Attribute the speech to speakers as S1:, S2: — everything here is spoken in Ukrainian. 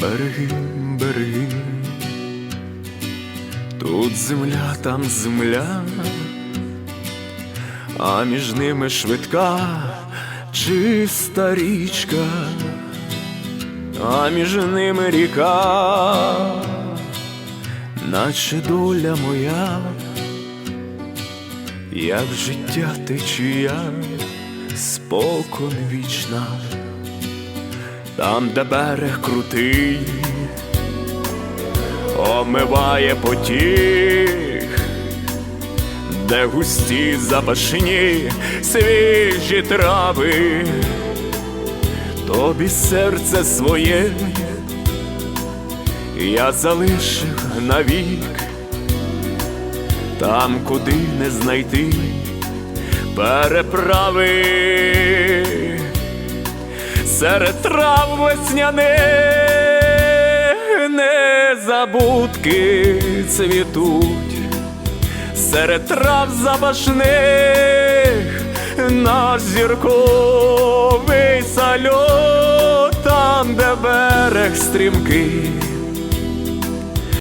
S1: береги, береги, тут земля, там земля, а між ними швидка, чиста річка, а між ними ріка, наче доля моя, як життя течія, спокон вічна там, де берег крутий, омиває потік, де густі запашні свіжі трави, тобі серце своє я залишив навік, там, куди не знайти переправи серед трав весняних незабудки цвітуть, серед трав забашних наш зірковий сальот, там, де берег стрімкий,